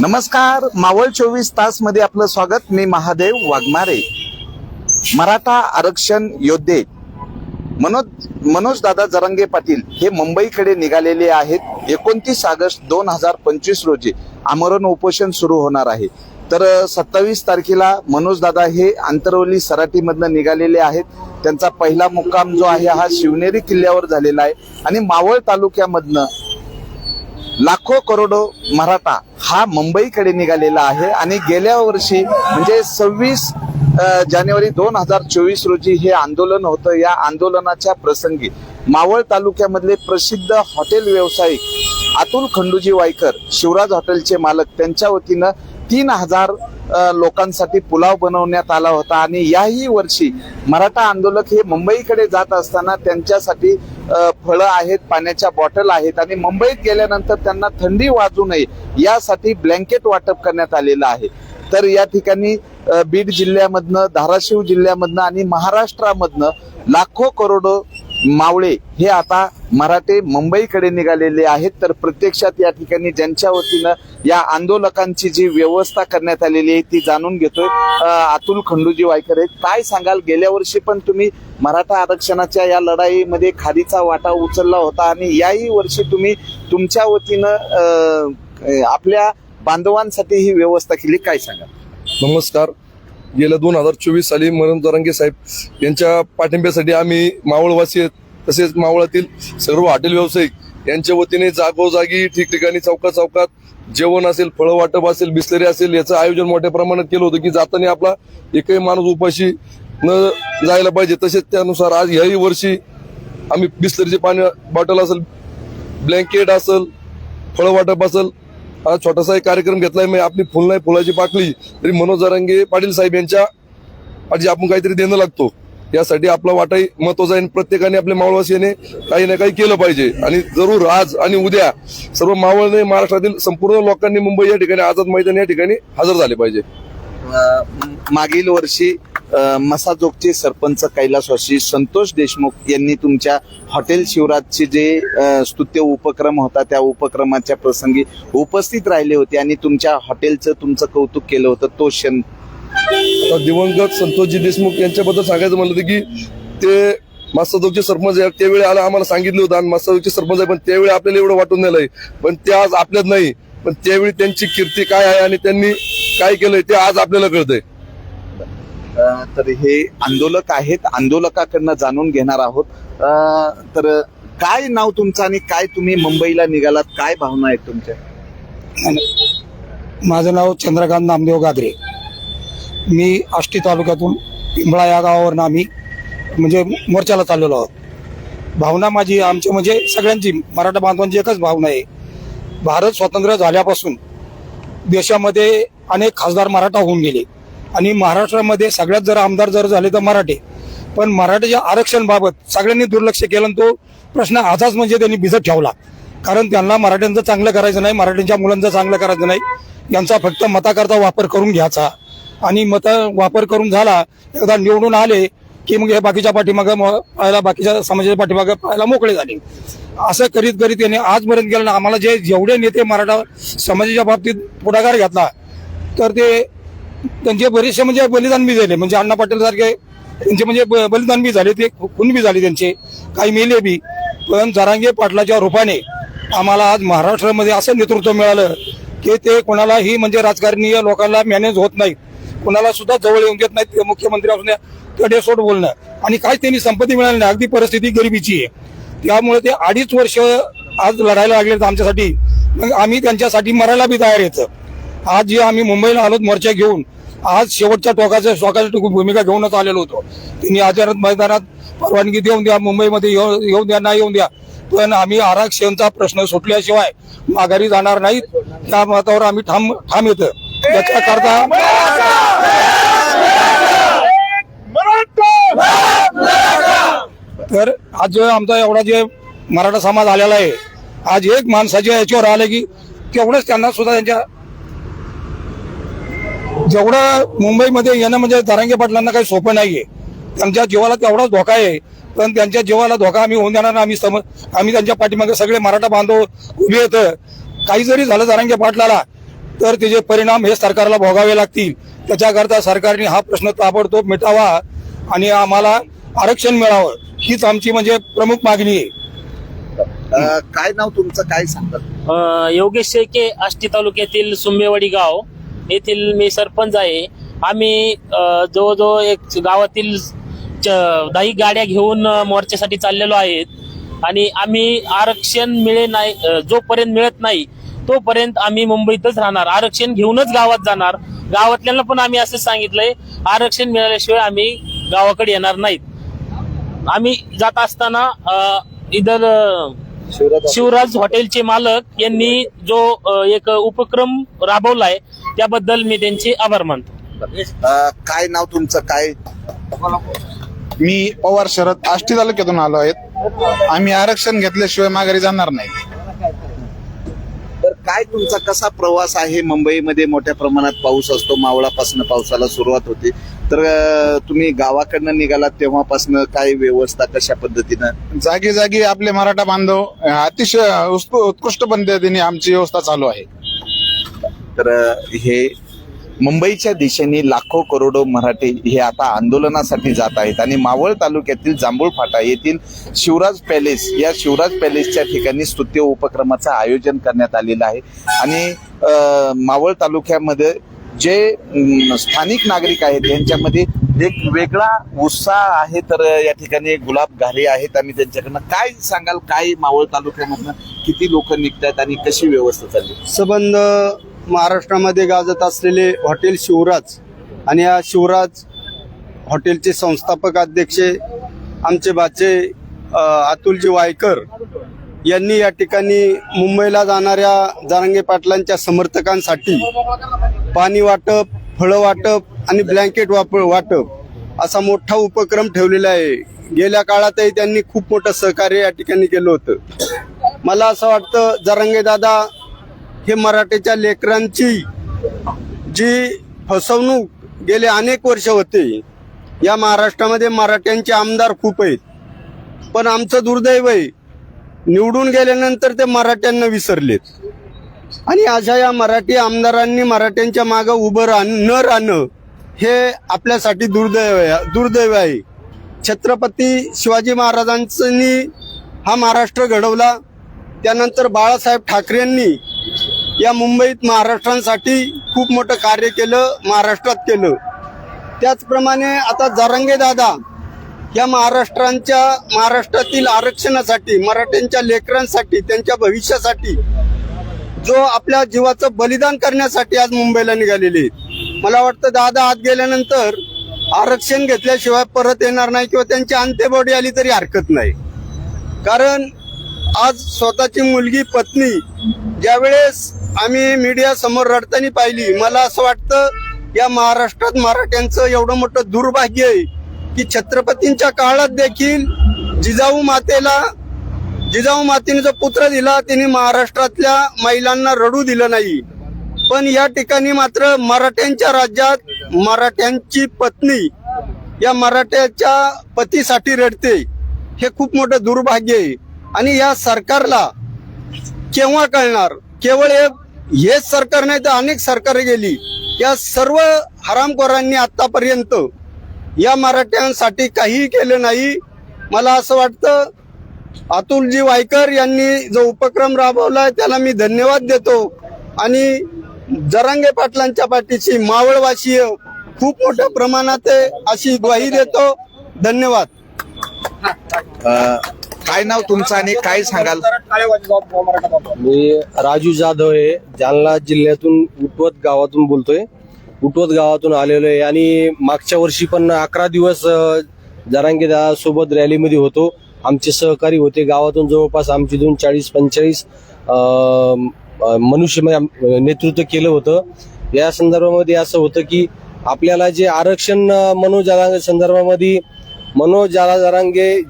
नमस्कार मावळ चोवीस तासमध्ये आपलं स्वागत. मी महादेव वाघमारे. मराठा आरक्षण योद्धे मनोज मनोज दादा जरंगे पाटील हे मुंबईकडे निघालेले आहेत. एकोणतीस ऑगस्ट दोन हजार पंचवीस रोजी आमरण उपोषण सुरू होणार आहे. तर सत्तावीस तारखेला मनोज दादा हे आंतरवली सराटीमधनं निघालेले आहेत. त्यांचा पहिला मुक्काम जो आहे हा शिवनेरी किल्ल्यावर झालेला आहे. आणि मावळ तालुक्यामधनं लाखो करोडो मराठा हा मुंबईकडे निघालेला आहे आणि गेल्या वर्षी म्हणजे सव्वीस जानेवारी दोन हजार चोवीस रोजी हे आंदोलन होतं. या आंदोलनाच्या प्रसंगी मावळ तालुक्यामधले प्रसिद्ध हॉटेल व्यावसायिक अतुल खंडूजी वायकर शिवराज हॉटेलचे मालक त्यांच्या वतीनं तीन हजार लोकांसाठी पुलाव बनवण्यात आला होता. आणि याही वर्षी मराठा आंदोलक हे मुंबईकडे जात असताना त्यांच्यासाठी फळं आहेत पाण्याच्या बॉटल आहेत आणि मुंबईत गेल्यानंतर त्यांना थंडी वाजू नये यासाठी ब्लँकेट वाटप करण्यात आलेलं आहे. तर या ठिकाणी बीड जिल्ह्यामधनं धाराशिव जिल्ह्यामधनं आणि महाराष्ट्रामधनं लाखो करोडो मावळे हे आता मराठे मुंबईकडे निघालेले आहेत. तर प्रत्यक्षात या ठिकाणी ज्यांच्या वतीनं या आंदोलकांची जी व्यवस्था करण्यात आलेली आहे ती जाणून घेतोय अतुल खंडूजी वायकर आहेत. काय सांगाल? गेल्या वर्षी पण तुम्ही मराठा आरक्षणाच्या या लढाईमध्ये खादीचा वाटा उचलला होता आणि याही वर्षी तुम्ही तुमच्या वतीनं आपल्या बांधवांसाठी ही व्यवस्था केली. काय सांगा नमस्कार. गेल्या दोन हजार चोवीस साली मरण दरांगे साहेब यांच्या पाठिंब्यासाठी आम्ही मावळवासी तसेच मावळातील सर्व हॉटेल व्यावसायिक यांच्या वतीने जागोजागी ठिकठिकाणी चौकात चौकात जेवण असेल फळं वाटप असेल बिस्लरी असेल याचं आयोजन मोठ्या प्रमाणात केलं होतं की जाताना आपला एकही माणूस उपाशी न जायला पाहिजे तसेच त्यानुसार आज ह्याही वर्षी आम्ही बिस्लरीचे पाणी बॉटल असेल ब्लँकेट असेल फळं वाटप असेल हा छोटासा एक कार्यक्रम घेतलाय. मी आपली फुल नाही फुलाची पाकळी. तरी मनोज जरांगे पाटील साहेब यांच्या पाठी आपण काहीतरी देणं लागतो. यासाठी आपला वाटाही महत्त्वाचा आहे आणि प्रत्येकाने आपल्या मावळवासियाने काही ना काही केलं पाहिजे. आणि जरूर आज आणि उद्या सर्व मावळने महाराष्ट्रातील संपूर्ण लोकांनी मुंबई या ठिकाणी आझाद मैदान या ठिकाणी हजर झाले पाहिजे. मागील वर्षी मसाजोगचे सरपंच कैलासवासी संतोष देशमुख यांनी तुमच्या हॉटेल शिवराजचे जे स्तुत्य उपक्रम होता त्या उपक्रमाच्या प्रसंगी उपस्थित राहिले होते आणि तुमच्या हॉटेलचं तुमचं कौतुक केलं होतं तो क्षण. दिवंगत संतोषजी देशमुख यांच्याबद्दल सांगायचं म्हणलं होतं की ते मास्तादोगचे सरपंच आहे त्यावेळी आला आम्हाला सांगितलं होतं आणि मास्तादोगचे सरपंच आहे पण त्यावेळी आपल्याला एवढं वाटून नाही पण ते आज आपल्यात नाही. पण त्यावेळी त्यांची कीर्ती काय आहे आणि त्यांनी काय केलंय ते आज आपल्याला कळतंय. तर हे आंदोलक आहेत. आंदोलकाकडनं जाणून घेणार आहोत. तर काय नाव तुमचं आणि काय तुम्ही मुंबईला निघालात? काय भावना आहेत तुमच्या? माझं नाव चंद्रकांत नामदेव गादरे. मी आष्टी तालुक्यातून पिंबळा या गावावरून आम्ही म्हणजे मोर्चाला चाललेलो आहोत. भावना माझी आमची म्हणजे सगळ्यांची मराठा बांधवांची एकच भावना आहे. भारत स्वतंत्र झाल्यापासून देशामध्ये अनेक खासदार मराठा होऊन गेले. आणि महाराष्ट्रामध्ये सगळ्यात जर आमदार जर झाले तर मराठे. पण मराठ्याच्या आरक्षणबाबत सगळ्यांनी दुर्लक्ष केलं आणि तो प्रश्न आताच म्हणजे त्यांनी भिजत ठेवला. कारण त्यांना मराठ्यांचं चांगलं करायचं नाही मराठ्यांच्या मुलांचं चांगलं करायचं नाही. यांचा फक्त मताकरता वापर करून घ्यायचा. आणि मत वापर करून झाला एकदा निवडून आले की मग हे बाकीच्या पाठीमागं पाहायला बाकीच्या समाजाच्या पाठीमागं पाहायला मोकळे झाले. असं करीत करीत त्यांनी आजपर्यंत गेलं ना आम्हाला जे जेवढे नेते मराठा समाजाच्या बाबतीत पुढाकार घेतला तर ते त्यांचे बरेचसे म्हणजे बलिदान बी झाले. म्हणजे अण्णा पाटील सारखे त्यांचे म्हणजे ब- बलिदान बी झाले ते खून बी झाले त्यांचे. काही मेले बी. पण जरांगे पाटलाच्या रूपाने आम्हाला आज महाराष्ट्रामध्ये असं नेतृत्व मिळालं की ते कोणालाही म्हणजे राजकारणीय लोकांना मॅनेज होत नाही कोणाला सुद्धा जवळ येऊन घेत नाहीत. ते मुख्यमंत्री असून कडेसोड बोलणं. आणि काय त्यांनी संपत्ती मिळाली नाही. अगदी परिस्थिती गरिबीची आहे. त्यामुळे ते अडीच वर्ष आज लढायला लागले आमच्यासाठी. मग आम्ही त्यांच्यासाठी मरायला बी तयार येतं आज जे आम्ही मुंबईला आलो मोर्चा घेऊन आज शेवटच्या टोकाच्या टोकाची भूमिका घेऊनच आलेलो होतो. त्यांनी आजारात मैदानात परवानगी देऊन द्या मुंबईमध्ये येऊन द्या नाही येऊन द्या. पण आम्ही आरक्षणचा प्रश्न सुटल्याशिवाय माघारी जाणार नाहीत. त्या मतावर आम्ही ठाम ठाम येतं याच्याकरता तर आज जो आमचा एवढा जे मराठा समाज आलेला आहे आज एक माणसाच्या याच्यावर आलं की तेवढंच त्यांना सुद्धा त्यांच्या जेवढं मुंबईमध्ये येणं म्हणजे दरांगे पाटलांना काही सोपं नाहीये. त्यांच्या जीवाला तेवढाच धोका आहे. पण त्यांच्या जीवाला धोका आम्ही होऊन देणार नाही. आम्ही सम आम्ही त्यांच्या पाठीमागे सगळे मराठा बांधव उभे येतं काही जरी झालं जरांगे पाटलाला तर त्याचे परिणाम हे सरकारला भोगावे लागतील. त्याच्याकरता सरकारने हा प्रश्न ताबडतोब मिटावा आणि आम्हाला आरक्षण मिळावं. हीच आमची म्हणजे प्रमुख मागणी आहे. काय नाव तुमचं? काय सांगतात योगेश शेळके आष्टी तालुक्यातील सुंबेवाडी गाव. येथील मी सरपंच आहे. आम्ही जवळजवळ एक गावातील च- गाड्या घेऊन मोर्चासाठी चाललेलो आहेत. आणि आम्ही आरक्षण मिळे नाही जोपर्यंत मिळत नाही तोपर्यंत आम्ही मुंबईतच राहणार. आरक्षण घेऊनच गावात जाणार. गावातल्यांना पण आम्ही असं सांगितलंय आरक्षण मिळाल्याशिवाय आम्ही गावाकडे येणार नाहीत. आम्ही जात असताना इधर शिवराज हॉटेलचे मालक यांनी जो एक उपक्रम राबवलाय त्याबद्दल मी त्यांचे आभार मानतो. काय नाव तुमचं? काय? मी पवार शरद आष्टी तालुक्यातून आलो आहेत आम्ही आरक्षण घेतल्याशिवाय माघारी जाणार नाही. काय तुमचा कसा प्रवास आहे? मुंबईमध्ये मोठ्या प्रमाणात पाऊस असतो. मावळापासून पावसाला सुरुवात होते. तर तुम्ही गावाकडनं निघालात तेव्हापासून काय व्यवस्था कशा पद्धतीनं? जागी जागी आपले मराठा बांधव अतिशय उत्कृ- उत्कृष्ट पद्धतीने आमची व्यवस्था चालू आहे. तर हे मुंबईच्या दिशेने लाखो करोडो मराठी हे आता आंदोलनासाठी जात आहेत. आणि मावळ तालुक्यातील जांभूळ फाटा येथील शिवराज पॅलेस या शिवराज पॅलेसच्या ठिकाणी स्तुत्य उपक्रमाचं आयोजन करण्यात आलेलं आहे. आणि मावळ तालुक्यामध्ये जे स्थानिक नागरिक आहेत यांच्यामध्ये एक वेगळा उत्साह आहे तर या ठिकाणी गुलाब घाले आहेत आणि त्यांच्याकडनं काय सांगाल? काय मावळ तालुक्यामधनं किती लोक निघतात आणि कशी व्यवस्था चालली? संबंध महाराष्ट्रामध्ये गाजत असलेले हॉटेल शिवराज आणि या शिवराज हॉटेलचे संस्थापक अध्यक्ष आमचे बाचे अतुलजी वायकर यांनी या ठिकाणी मुंबईला जाणाऱ्या जारंगे पाटलांच्या समर्थकांसाठी पाणी वाटप फळं वाटप आणि ब्लँकेट वाप वाटप असा मोठा उपक्रम ठेवलेला आहे. गेल्या काळातही त्यांनी खूप मोठं सहकार्य या ठिकाणी केलं होतं. मला असं वाटतं जरंगे दादा हे मराठीच्या लेकरांची जी फसवणूक गेले अनेक वर्ष होते या महाराष्ट्रामध्ये मराठ्यांचे आमदार खूप आहेत. पण आमचं दुर्दैव आहे निवडून गेल्यानंतर ते मराठ्यांना विसरलेत. आणि अशा या मराठी आमदारांनी मराठ्यांच्या मागं उभं राह न राहणं हे आपल्यासाठी दुर्दैव आहे. दुर्दैव आहे. छत्रपती शिवाजी महाराजांनी हा महाराष्ट्र घडवला. त्यानंतर बाळासाहेब ठाकरेंनी या मुंबईत महाराष्ट्रांसाठी खूप मोठं कार्य केलं महाराष्ट्रात केलं. त्याचप्रमाणे आता जारंगे दादा या महाराष्ट्रांच्या महाराष्ट्रातील आरक्षणासाठी मराठ्यांच्या लेकरांसाठी त्यांच्या भविष्यासाठी जो आपल्या जीवाचं बलिदान करण्यासाठी आज मुंबईला निघालेले मला वाटतं दादा आत गेल्यानंतर आरक्षण घेतल्याशिवाय परत येणार नाही किंवा त्यांची अंत्यबॉडी आली तरी हरकत नाही. कारण आज स्वतःची मुलगी पत्नी ज्यावेळेस आम्ही मीडिया समोर रडताना पाहिली मला असं वाटतं या महाराष्ट्रात मराठ्यांचं एवढं मोठं दुर्भाग्य आहे की छत्रपतींच्या काळात देखील जिजाऊ मातेला जिजाऊ मातेने जो पुत्र दिला तिने महाराष्ट्रातल्या महिलांना रडू दिलं नाही. पण या ठिकाणी मात्र मराठ्यांच्या राज्यात मराठ्यांची पत्नी या मराठ्याच्या पतीसाठी रडते. हे खूप मोठं दुर्भाग्य आहे. आणि या सरकारला केव्हा कळणार? केवळ हे हेच सरकार नाही तर अनेक सरकार गेली. या सर्व हरामखोरांनी आतापर्यंत या मराठ्यांसाठी काहीही केलं नाही. मला असं वाटतं अतुलजी वायकर यांनी जो उपक्रम राबवलाय त्याला मी धन्यवाद देतो. आणि जरांगे पाटलांच्या पाठीशी मावळवासीय खूप मोठ्या प्रमाणात आहे अशी ग्वाही देतो. धन्यवाद. काय नाव तुमचं आणि काय सांगाल? मी राजू जाधव आहे जालना जिल्ह्यातून उटवत गावातून बोलतोय. उटवत गावातून आलेलो आहे आणि मागच्या वर्षी पण अकरा दिवस जरांगे सोबत रॅलीमध्ये होतो. आमचे सहकारी होते. गावातून जवळपास आमची दोन चाळीस पंचेचाळीस मनुष्य म्हणजे नेतृत्व केलं होतं. या संदर्भामध्ये असं होतं की आपल्याला जे आरक्षण मनोज जरांगे संदर्भामध्ये मनोज जारा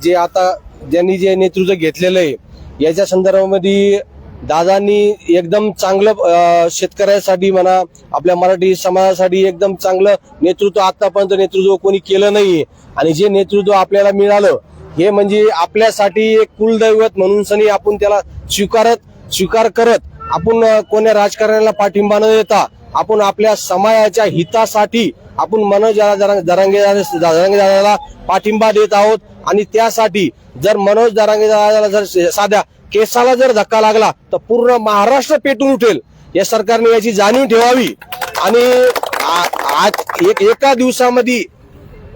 जे आता ज्यांनी जे नेतृत्व घेतलेलं आहे याच्या संदर्भामध्ये दादांनी एकदम चांगलं शेतकऱ्यासाठी म्हणा आपल्या मराठी समाजासाठी एकदम चांगलं नेतृत्व आतापर्यंत नेतृत्व कोणी केलं नाही आणि जे नेतृत्व आपल्याला मिळालं हे म्हणजे आपल्यासाठी एक कुलदैवत म्हणून सनी आपण त्याला स्वीकारत स्वीकार करत आपण कोण्या राजकारण्याला पाठिंबा न देता आपण आपल्या समाजाच्या हितासाठी आपण मनोज जरा- दादाला पाठिंबा देत आहोत. आणि त्यासाठी जर मनोज जरांगे दादाला जर साध्या केसाला जर धक्का लागला तर पूर्ण महाराष्ट्र पेटून उठेल. या सरकारने याची जाणीव ठेवावी. आणि आ- आज एक एका दिवसामध्ये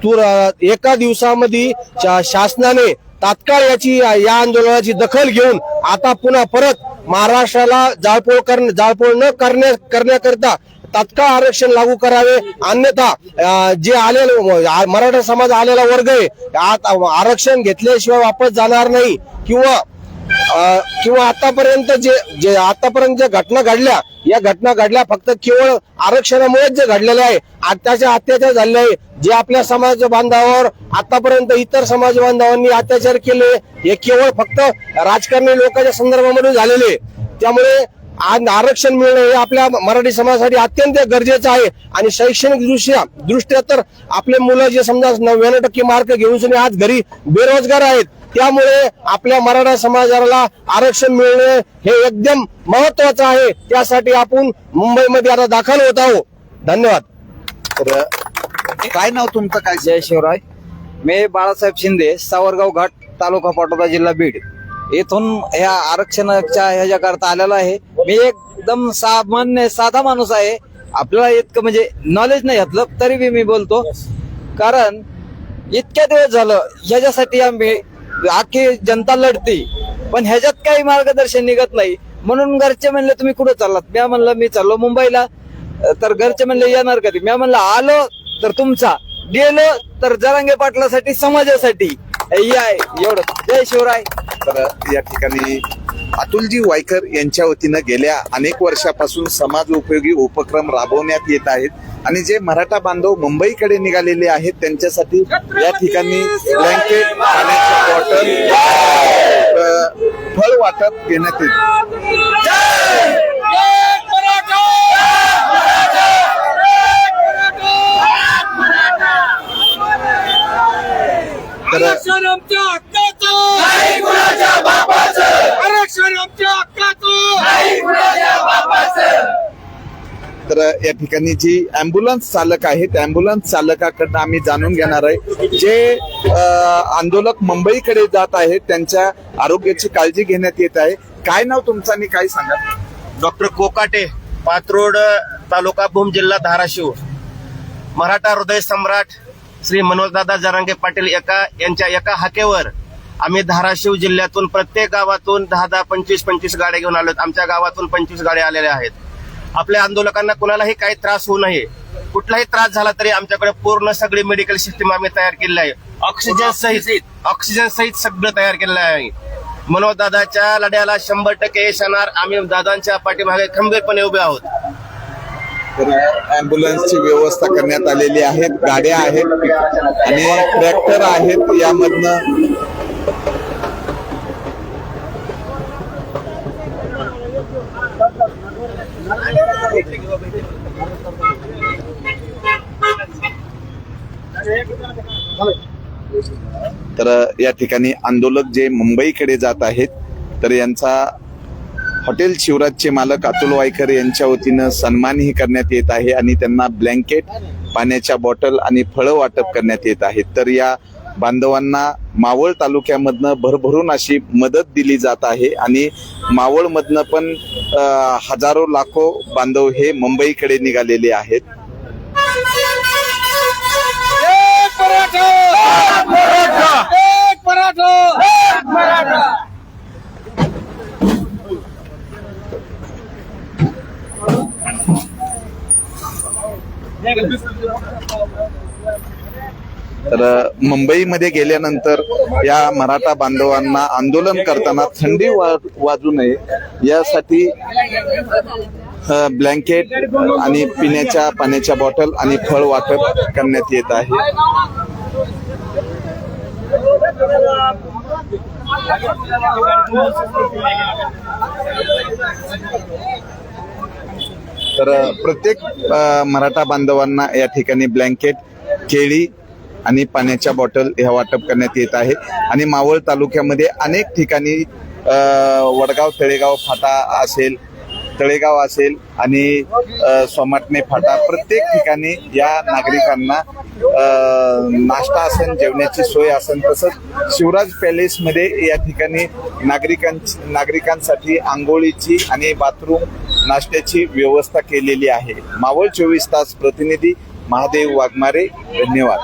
तुर एका दिवसामध्ये शा- शासनाने तात्काळ याची या आंदोलनाची दखल घेऊन आता पुन्हा परत महाराष्ट्राला जाळपोळ कर जाळपोळ न करण्या करण्याकरिता तात्काळ आरक्षण लागू करावे. अन्यथा जे आलेले मराठा समाज आलेला वर्ग आहे आता आरक्षण घेतल्याशिवाय वापस जाणार नाही. किंवा किंवा आतापर्यंत जे जे आतापर्यंत ज्या घटना घडल्या या घटना घडल्या फक्त केवळ आरक्षणामुळेच जे घडलेले आहे अत्याचार अत्याचार झाले आहे जे आपल्या समाज बांधावर आतापर्यंत इतर समाज बांधवांनी अत्याचार केले हे केवळ फक्त राजकारणी लोकांच्या संदर्भामध्ये झालेले आहे. त्यामुळे आज आरक्षण मिळणं हे आपल्या मराठी समाजासाठी अत्यंत गरजेचं आहे आणि शैक्षणिक दृष्ट्या दृष्ट्या तर आपले मुलं जे समजा नव्याण्णव टक्के मार्क घेऊन सुद्धा आज घरी बेरोजगार आहेत त्यामुळे आपल्या मराठा समाजाला आरक्षण मिळणे हे एकदम महत्वाचं आहे. त्यासाठी आपण मुंबईमध्ये आता दाखल होत आहोत. धन्यवाद. काय नाव तुमचं? काय जय शिवराय. मी बाळासाहेब शिंदे सावरगाव घाट तालुका पाटोदा जिल्हा बीड. येथून ह्या आरक्षणाच्या ह्याच्याकरता आलेला आहे. मी एकदम सामान्य साधा माणूस आहे. आपल्याला इतकं म्हणजे नॉलेज नाही घातलं तरी बी मी बोलतो. कारण इतक्या दिवस झालं ह्याच्यासाठी आम्ही आखी जनता लढते. पण ह्याच्यात काही मार्गदर्शन निघत नाही. म्हणून घरचे म्हणले तुम्ही कुठं चाललात? मी म्हणलं मी चाललो मुंबईला. तर घरचे म्हणले येणार कधी? मी म्हणलं आलो तर तुमचा. गेलो तर जरांगे पाटलासाठी समाजासाठी. या एवढं. जय शिवराय. तर या ठिकाणी अतुलजी वायकर यांच्या वतीनं गेल्या अनेक वर्षापासून समाज उपयोगी उपक्रम राबवण्यात येत आहेत. आणि जे मराठा बांधव मुंबईकडे निघालेले आहेत त्यांच्यासाठी या ठिकाणी ब्लँकेट बॉटल फळ वाटप घेण्यात येत तर तर या ठिकाणी जी अँब्युलन्स चालक आहेत अँब्युलन्स चालकाकडनं आम्ही जाणून घेणार आहे. जे आंदोलक मुंबईकडे जात आहेत त्यांच्या आरोग्याची काळजी घेण्यात येत आहे. काय नाव तुमचं आणि काय सांगा? डॉक्टर कोकाटे पात्रोड तालुका भूम जिल्हा धाराशिव. मराठा हृदय सम्राट श्री मनोजदादा जरांगे पाटील एका यांच्या एका हाकेवर आम्ही धाराशिव जिल्ह्यातून प्रत्येक गावातून दहा दहा पंचवीस पंचवीस गाड्या घेऊन आलो आमच्या गावातून पंचवीस गाड्या आलेल्या आहेत. आपल्या आंदोलकांना कुणालाही काही त्रास होऊ नये. कुठलाही त्रास झाला तरी आमच्याकडे पूर्ण सगळी मेडिकल सिस्टीम आम्ही तयार केलेली आहे. ऑक्सिजन सहित ऑक्सिजन सहित सगळं तयार केलेलं आहे. मनोज दादाच्या लढ्याला शंभर टक्के यश येणार. आम्ही दादांच्या पाठीमागे खंबीरपणे उभे आहोत. तर अँब्युलन्सची व्यवस्था करण्यात आलेली आहे गाड्या आहेत. आणि ट्रॅक्टर आहेत. यामधनं तर या ठिकाणी आंदोलक जे मुंबईकडे जात आहेत तर यांचा हॉटेल शिवराजचे मालक अतुल वायकर यांच्या वतीनं सन्मानही करण्यात येत आहे आणि त्यांना ब्लँकेट पाण्याच्या बॉटल आणि फळं वाटप करण्यात येत आहेत. तर या बांधवांना मावळ तालुक्यामधनं भरभरून अशी मदत दिली जात आहे आणि मावळमधनं पण हजारो लाखो बांधव हे मुंबईकडे निघालेले आहेत. तर मुंबईमध्ये गेल्यानंतर या मराठा बांधवांना आंदोलन करताना थंडी वा- वाजू नये यासाठी ब्लँकेट आणि पिण्याच्या पाण्याच्या बॉटल आणि फळ वाटप करण्यात येत आहे. तर प्रत्येक मराठा बांधवांना या ठिकाणी ब्लँकेट केळी आणि पाण्याच्या बॉटल ह्या वाटप करण्यात येत आहे. आणि मावळ तालुक्यामध्ये अनेक ठिकाणी वडगाव तळेगाव फाटा असेल तळेगाव असेल आणि सोमाटणे फाटा प्रत्येक ठिकाणी या नागरिकांना नाश्ता असेल जेवण्याची सोय असेल तसंच शिवराज पॅलेसमध्ये या ठिकाणी नागरिकां नागरिकांसाठी आंघोळीची आणि बाथरूम नाश्त्याची व्यवस्था केलेली आहे. मावळ चोवीस तास प्रतिनिधी महादेव वाघमारे धन्यवाद.